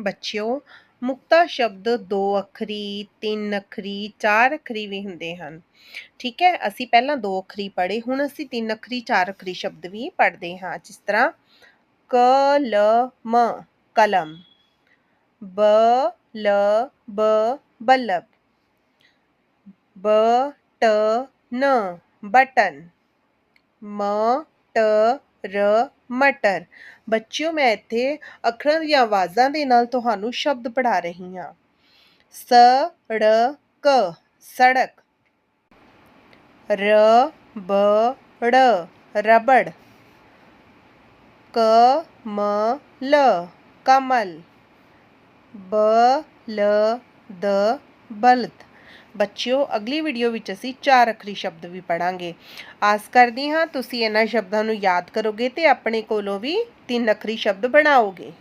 ਬੱਚਿਓ, ਮੁਕਤਾ ਸ਼ਬਦ ਦੋ ਅੱਖਰੀ, ਤਿੰਨ ਅੱਖਰੀ, ਚਾਰ ਅੱਖਰੀ ਵੀ ਹੁੰਦੇ ਹਨ। ਠੀਕ ਹੈ, ਅਸੀਂ ਪਹਿਲਾਂ ਦੋ ਅੱਖਰੀ ਪੜ੍ਹੇ, ਹੁਣ ਅਸੀਂ ਤਿੰਨ ਅੱਖਰੀ, ਚਾਰ ਅੱਖਰੀ ਸ਼ਬਦ ਵੀ ਪੜ੍ਹਦੇ ਹਾਂ। ਜਿਸ ਤਰ੍ਹਾਂ, ਕਲਮ ਕਲਮ, ਬ, ਲ, ਬ, ਬਲਬ ਬਟਨ ਬਟਨ, ਮ, ਟ ਰ, ਮਟਰ। ਬੱਚਿਓ, ਮੈਂ ਇੱਥੇ ਅੱਖਰਾਂ ਦੀਆਂ ਆਵਾਜ਼ਾਂ ਦੇ ਨਾਲ ਤੁਹਾਨੂੰ ਸ਼ਬਦ ਪੜ੍ਹਾ ਰਹੀ ਹਾਂ। ਸੜਕ। ਸੜਕ ਰਬੜ। ਰਬੜ ਕਮਲ। ਕਮਲ ਬਲਦ ਬਲਦ। ਬੱਚਿਓ, ਅਗਲੀ ਵੀਡੀਓ ਵਿੱਚ ਅਸੀਂ ਚਾਰ ਅੱਖਰੀ ਸ਼ਬਦ ਵੀ ਪੜਾਂਗੇ ਆਸ ਕਰਦੀ ਹਾਂ ਤੁਸੀਂ ਇਹਨਾਂ ਸ਼ਬਦਾਂ ਨੂੰ ਯਾਦ ਕਰੋਗੇ ਤੇ ਆਪਣੇ ਕੋਲੋਂ ਵੀ ਤਿੰਨ ਅੱਖਰੀ ਸ਼ਬਦ ਬਣਾਓਗੇ।